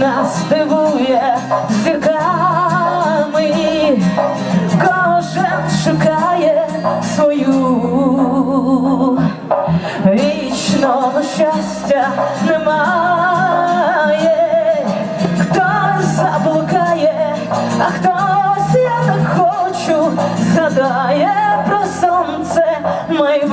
нас дивує зірками, кожен шукає свою вічного щастя немає, хтось заблукає, а хтось я так хочу, згадає про сонце майбутнє.